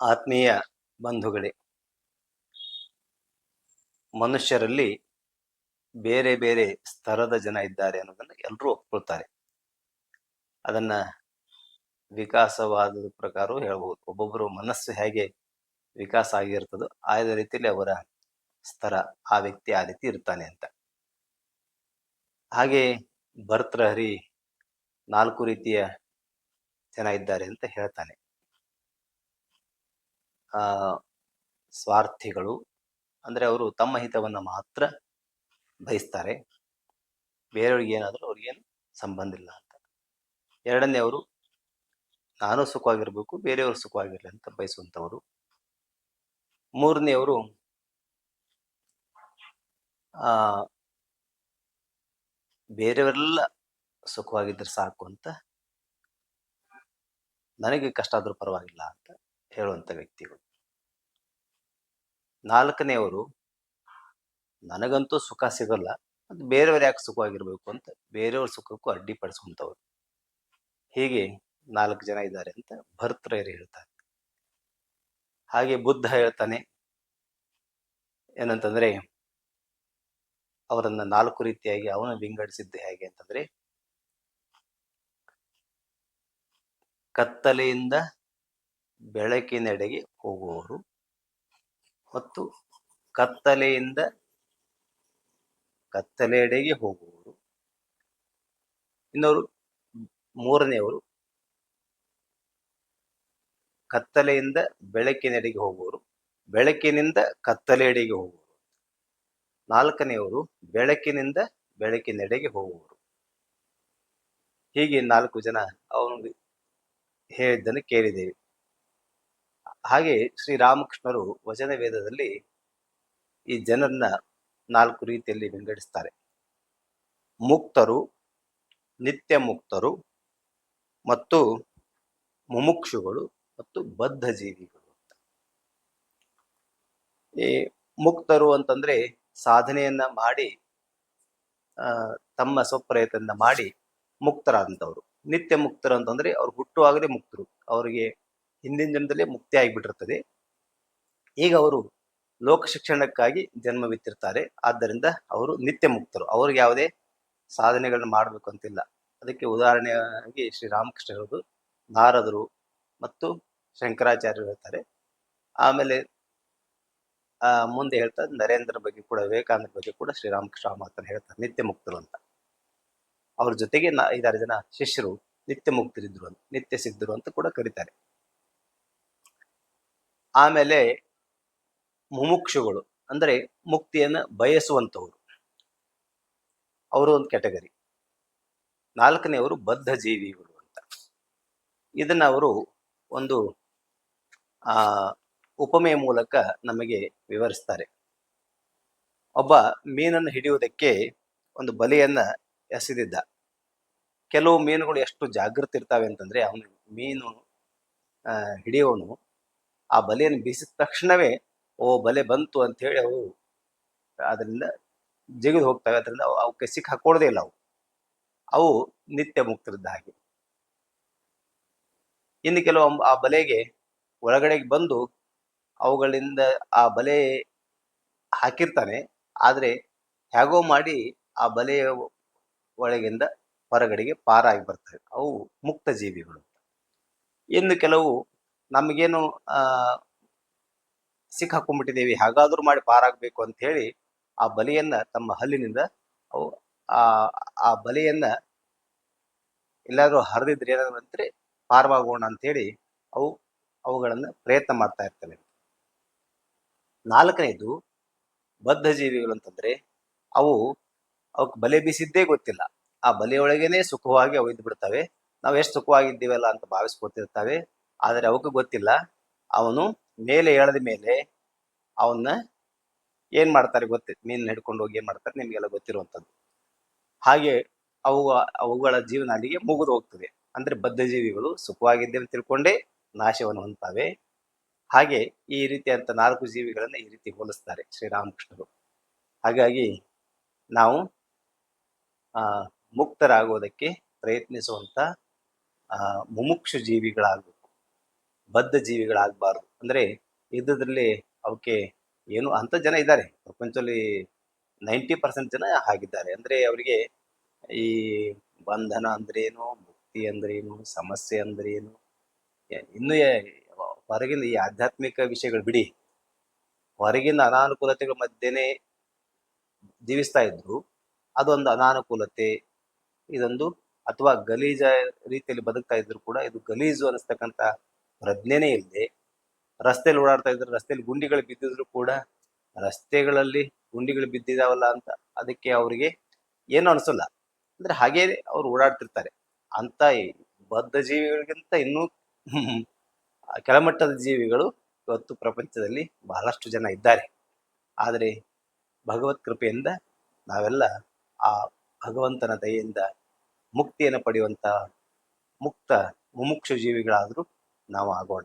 ಆತ್ಮೀಯ ಬಂಧುಗಳೇ, ಮನುಷ್ಯರಲ್ಲಿ ಬೇರೆ ಬೇರೆ ಸ್ತರದ ಜನ ಇದ್ದಾರೆ ಅನ್ನೋದನ್ನ ಎಲ್ಲರೂ ಒಪ್ಕೊಳ್ತಾರೆ. ಅದನ್ನ ವಿಕಾಸವಾದ ಪ್ರಕಾರ ಹೇಳ್ಬೋದು. ಒಬ್ಬೊಬ್ಬರು ಮನಸ್ಸು ಹೇಗೆ ವಿಕಾಸ ಆಗಿರ್ತದೋ ಆಯ್ದ ರೀತಿಯಲ್ಲಿ ಅವರ ಸ್ತರ ಆ ವ್ಯಕ್ತಿ ಆ ರೀತಿ ಇರ್ತಾನೆ ಅಂತ. ಹಾಗೆ ಭರ್ತೃಹರಿ ನಾಲ್ಕು ರೀತಿಯ ಜನ ಇದ್ದಾರೆ ಅಂತ ಹೇಳ್ತಾನೆ. ಸ್ವಾರ್ಥಿಗಳು, ಅಂದ್ರೆ ಅವರು ತಮ್ಮ ಹಿತವನ್ನ ಮಾತ್ರ ಬಯಸ್ತಾರೆ. ಬೇರೆಯವ್ರಿಗೆ ಏನಾದರೂ ಅವ್ರಿಗೇನು ಸಂಬಂಧ ಇಲ್ಲ ಅಂತ. ಎರಡನೇ ಅವರು, ನಾನು ಸುಖವಾಗಿರ್ಬೇಕು, ಬೇರೆಯವರು ಸುಖವಾಗಿರ್ಲಿ ಅಂತ ಬಯಸುವಂಥವರು. ಆ, ಬೇರೆಯವರೆಲ್ಲ ಸುಖವಾಗಿದ್ರೆ ಸಾಕು ಅಂತ, ನನಗೆ ಕಷ್ಟ ಆದ್ರೂ ಪರವಾಗಿಲ್ಲ ಅಂತ ಹೇಳುವಂತ ವ್ಯಕ್ತಿಗಳು. ನಾಲ್ಕನೆಯವರು, ನನಗಂತೂ ಸುಖ ಸಿಗಲ್ಲ, ಅದು ಬೇರೆಯವ್ರು ಯಾಕೆ ಸುಖವಾಗಿರ್ಬೇಕು ಅಂತ ಬೇರೆಯವ್ರ ಸುಖಕ್ಕೂ ಅಡ್ಡಿಪಡಿಸುವಂಥವ್ರು ಹೀಗೆ ನಾಲ್ಕು ಜನ ಇದ್ದಾರೆ ಅಂತ ಭರ್ತೃಯರು ಹೇಳ್ತಾರೆ. ಹಾಗೆ ಬುದ್ಧ ಹೇಳ್ತಾನೆ, ಏನಂತಂದ್ರೆ, ಅವರನ್ನ ನಾಲ್ಕು ರೀತಿಯಾಗಿ ಅವನು ವಿಂಗಡಿಸಿದ್ದು ಹೇಗೆ ಅಂತಂದ್ರೆ, ಕತ್ತಲೆಯಿಂದ ಬೆಳಕಿನೆಡೆಗೆ ಹೋಗುವವರು. ಮತ್ತು ಕತ್ತಲೆಯಿಂದ ಕತ್ತಲೆಯಡೆಗೆ ಹೋಗುವವರು ಇನ್ನವರು ಮೂರನೆಯವರು ಕತ್ತಲೆಯಿಂದ ಬೆಳಕಿನೆಡೆಗೆ ಹೋಗುವವರು ಬೆಳಕಿನಿಂದ ಕತ್ತಲೆಯಡೆಗೆ ಹೋಗುವರು. ನಾಲ್ಕನೆಯವರು ಬೆಳಕಿನಿಂದ ಬೆಳಕಿನೆಡೆಗೆ ಹೋಗುವರು. ಹೀಗೆ ನಾಲ್ಕು ಜನ ಅವನು ಹೇಳಿದ್ದನ್ನು ಕೇಳಿದ್ದೇವೆ. ಹಾಗೆ ಶ್ರೀರಾಮಕೃಷ್ಣರು ವಚನ ವೇದದಲ್ಲಿ ಈ ಜನರನ್ನ ನಾಲ್ಕು ರೀತಿಯಲ್ಲಿ ವಿಂಗಡಿಸ್ತಾರೆ. ಮುಕ್ತರು ನಿತ್ಯ ಮುಕ್ತರು ಮತ್ತು ಮುಮುಕ್ಷುಗಳು ಮತ್ತು ಬದ್ಧ ಜೀವಿಗಳು ಅಂತ. ಈ ಮುಕ್ತರು ಅಂತಂದ್ರೆ ಸಾಧನೆಯನ್ನ ಮಾಡಿ ತಮ್ಮ ಸ್ವಪ್ರಯತ್ನ ಮಾಡಿ ಮುಕ್ತರಾದಂಥವ್ರು. ನಿತ್ಯ ಮುಕ್ತರು ಅಂತಂದ್ರೆ ಅವ್ರು ಹುಟ್ಟುವಾಗಲೇ ಮುಕ್ತರು. ಅವರಿಗೆ ಹಿಂದಿನ ಜನ್ಮದಲ್ಲೇ ಮುಕ್ತಿ ಆಗಿಬಿಟ್ಟಿರ್ತದೆ. ಈಗ ಅವರು ಲೋಕ ಶಿಕ್ಷಣಕ್ಕಾಗಿ ಜನ್ಮವಿತ್ತಿರ್ತಾರೆ ಆದ್ದರಿಂದ ಅವರು ನಿತ್ಯ ಮುಕ್ತರು. ಅವ್ರಿಗೆ ಯಾವುದೇ ಸಾಧನೆಗಳನ್ನ ಮಾಡಬೇಕು ಅಂತಿಲ್ಲ. ಅದಕ್ಕೆ ಉದಾಹರಣೆಯಾಗಿ ಶ್ರೀರಾಮಕೃಷ್ಣ ಹೇಳೋದು ನಾರದರು ಮತ್ತು ಶಂಕರಾಚಾರ್ಯರು ಹೇಳ್ತಾರೆ. ಆಮೇಲೆ ಮುಂದೆ ಹೇಳ್ತಾರೆ ನರೇಂದ್ರ ಬಗ್ಗೆ ಕೂಡ, ವಿವೇಕಾನಂದ ಬಗ್ಗೆ ಕೂಡ ಶ್ರೀರಾಮಕೃಷ್ಣ ಮಾತ್ರ ಹೇಳ್ತಾರೆ. ನಿತ್ಯ ಮುಕ್ತರು ಅಂತ. ಅವ್ರ ಜೊತೆಗೆ ನ ಐದಾರು ಜನ ಶಿಷ್ಯರು ನಿತ್ಯ ಮುಕ್ತರಿದ್ರು ಅಂತ, ನಿತ್ಯ ಸಿದ್ಧರು ಅಂತ ಕೂಡ ಕರೀತಾರೆ. ಆಮೇಲೆ ಮುಮುಕ್ಷುಗಳು ಅಂದರೆ ಮುಕ್ತಿಯನ್ನ ಬಯಸುವಂತವರು. ಅವರು ಒಂದು ಕ್ಯಾಟಗರಿ. ನಾಲ್ಕನೆಯವರು ಬದ್ಧ ಜೀವಿಗಳು ಅಂತ. ಇದನ್ನು ಅವರು ಒಂದು ಉಪಮೆಯ ಮೂಲಕ ನಮಗೆ ವಿವರಿಸ್ತಾರೆ. ಒಬ್ಬ ಮೀನನ್ನು ಹಿಡಿಯುವುದಕ್ಕೆ ಒಂದು ಬಲೆಯನ್ನು ಎಸೆದಿದ್ದ. ಕೆಲವು ಮೀನುಗಳು ಎಷ್ಟು ಜಾಗೃತಿ ಇರ್ತಾವೆ ಅಂತಂದ್ರೆ, ಅವನು ಮೀನು ಹಿಡಿಯೋನು ಆ ಬಲೆಯನ್ನು ಬೀಸಿದ ತಕ್ಷಣವೇ, ಓ ಬಲೆ ಬಂತು ಅಂತ ಹೇಳಿ ಅವು ಅದರಿಂದ ಜಿಗಿದು ಹೋಗ್ತವೆ. ಅದರಿಂದ ಅವಕ್ಕೆ ಸಿಕ್ಕ ಹಾಕೊಡೋದೇ ಇಲ್ಲ ಅವು. ಅವು ನಿತ್ಯ ಮುಕ್ತರಿದ್ದ ಹಾಗೆ. ಇನ್ನು ಕೆಲವು ಆ ಬಲೆಗೆ ಒಳಗಡೆಗೆ ಬಂದು ಅವುಗಳಿಂದ ಆ ಬಲೆ ಹಾಕಿರ್ತಾನೆ. ಆದರೆ ಹೇಗೋ ಮಾಡಿ ಆ ಬಲೆಯ ಒಳಗಿಂದ ಹೊರಗಡೆಗೆ ಪಾರಾಗಿ ಬರ್ತವೆ. ಅವು ಮುಕ್ತ ಜೀವಿಗಳು. ಇನ್ನು ಕೆಲವು ನಮಗೇನು, ಆ ಸಿಕ್ಕಾಕೊಂಡ್ಬಿಟ್ಟಿದ್ದೇವೆ ಹಾಗಾದ್ರೂ ಮಾಡಿ ಪಾರಾಗಬೇಕು ಅಂತ ಹೇಳಿ ಆ ಬಲಿಯನ್ನ ತಮ್ಮ ಹಲ್ಲಿನಿಂದ ಅವು, ಆ ಆ ಬಲಿಯನ್ನ ಎಲ್ಲಾದ್ರೂ ಹರಿದಿದ್ರೆ ಏನಾದ್ರು ಅಂದ್ರೆ ಪಾರವಾಗೋಣ ಅಂತ ಹೇಳಿ ಅವು, ಅವುಗಳನ್ನ ಪ್ರಯತ್ನ ಮಾಡ್ತಾ ಇರ್ತವೆ. ನಾಲ್ಕನೇದು ಬದ್ಧ ಜೀವಿಗಳು ಅಂತಂದ್ರೆ ಅವು ಅವಕ್ ಬಲೆ ಬೀಸಿದ್ದೇ ಗೊತ್ತಿಲ್ಲ. ಆ ಬಲೆಯೊಳಗೇನೆ ಸುಖವಾಗಿ ಅವು ಇದ್ದು ಬಿಡ್ತವೆ ನಾವು ಎಷ್ಟು ಸುಖವಾಗಿದ್ದೀವಲ್ಲ ಅಂತ ಭಾವಿಸ್ಕೊತಿರ್ತವೆ. ಆದರೆ ಅವಕ್ಕೆ ಗೊತ್ತಿಲ್ಲ. ಅವನು ಮೇಲೆ ಎಳೆದ ಮೇಲೆ ಅವನ್ನ ಏನ್ ಮಾಡ್ತಾರೆ ಗೊತ್ತಿ, ಮೀನ್ ಹಿಡ್ಕೊಂಡು ಹೋಗಿ ಏನ್ ಮಾಡ್ತಾರೆ ನಿಮಗೆಲ್ಲ ಗೊತ್ತಿರುವಂಥದ್ದು. ಹಾಗೆ ಅವು, ಅವುಗಳ ಜೀವನ ಅಲ್ಲಿಗೆ ಮುಗಿದು ಹೋಗ್ತದೆ. ಅಂದ್ರೆ ಬದ್ಧ ಜೀವಿಗಳು ಸುಖವಾಗಿದ್ದೇವೆ ತಿಳ್ಕೊಂಡೇ ನಾಶವನ್ನು ಹೊಂದ್ತವೆ. ಹಾಗೆ ಈ ರೀತಿಯಂತ ನಾಲ್ಕು ಜೀವಿಗಳನ್ನ ಈ ರೀತಿ ಹೋಲಿಸ್ತಾರೆ ಶ್ರೀರಾಮಕೃಷ್ಣರು. ಹಾಗಾಗಿ ನಾವು ಮುಕ್ತರಾಗುವುದಕ್ಕೆ ಪ್ರಯತ್ನಿಸುವಂತ, ಆ, ಮುಮುಕ್ಷು ಜೀವಿಗಳಾಗಬೇಕು ಬದ್ಧ ಜೀವಿಗಳಾಗಬಾರ್ದು. ಅಂದ್ರೆ ಇದ್ದದ್ರಲ್ಲಿ ಅವಕ್ಕೆ ಏನು ಅಂತ ಜನ ಇದ್ದಾರೆ. ಪ್ರಪಂಚದಲ್ಲಿ ನೈಂಟಿ ಪರ್ಸೆಂಟ್ ಜನ ಹಾಗಿದ್ದಾರೆ. ಅಂದ್ರೆ ಅವರಿಗೆ ಈ ಬಂಧನ ಅಂದ್ರೇನು, ಮುಕ್ತಿ ಅಂದ್ರೇನು, ಸಮಸ್ಯೆ ಅಂದ್ರೇನು ಇನ್ನು ಹೊರಗಿನ ಈ ಆಧ್ಯಾತ್ಮಿಕ ವಿಷಯಗಳು ಬಿಡಿ. ಹೊರಗಿನ ಅನಾನುಕೂಲತೆಗಳ ಮಧ್ಯೆನೆ ಜೀವಿಸ್ತಾ ಇದ್ರು. ಅದೊಂದು ಅನಾನುಕೂಲತೆ, ಇದೊಂದು, ಅಥವಾ ಗಲೀಜ ರೀತಿಯಲ್ಲಿ ಬದುಕ್ತಾ ಇದ್ರು ಕೂಡ ಇದು ಗಲೀಜು ಅನಿಸ್ತಕ್ಕಂಥ ಪ್ರಜ್ಞೆನೇ ಇಲ್ಲದೆ ರಸ್ತೆಯಲ್ಲಿ ಓಡಾಡ್ತಾ ಇದ್ರು ರಸ್ತೆಯಲ್ಲಿ ಗುಂಡಿಗಳು ಬಿದ್ದಿದ್ರು ಕೂಡ ರಸ್ತೆಗಳಲ್ಲಿ ಗುಂಡಿಗಳು ಬಿದ್ದಿದಾವಲ್ಲ ಅಂತ ಅದಕ್ಕೆ ಅವರಿಗೆ ಏನು ಅನಿಸಲ್ಲ. ಅಂದ್ರೆ ಹಾಗೇ ಅವ್ರು ಓಡಾಡ್ತಿರ್ತಾರೆ. ಅಂತ ಬದ್ಧ ಜೀವಿಗಳಿಗಿಂತ ಇನ್ನೂ ಕೆಳಮಟ್ಟದ ಜೀವಿಗಳು ಇವತ್ತು ಪ್ರಪಂಚದಲ್ಲಿ ಬಹಳಷ್ಟು ಜನ ಇದ್ದಾರೆ. ಆದರೆ ಭಗವತ್ ಕೃಪೆಯಿಂದ ನಾವೆಲ್ಲ ಆ ಭಗವಂತನ ದಯೆಯಿಂದ ಮುಕ್ತಿಯನ್ನು ಪಡೆಯುವಂತ ಮುಕ್ತ ಮುಮುಕ್ಷ ಜೀವಿಗಳಾದರೂ ನಾವು ಆಗೋಣ.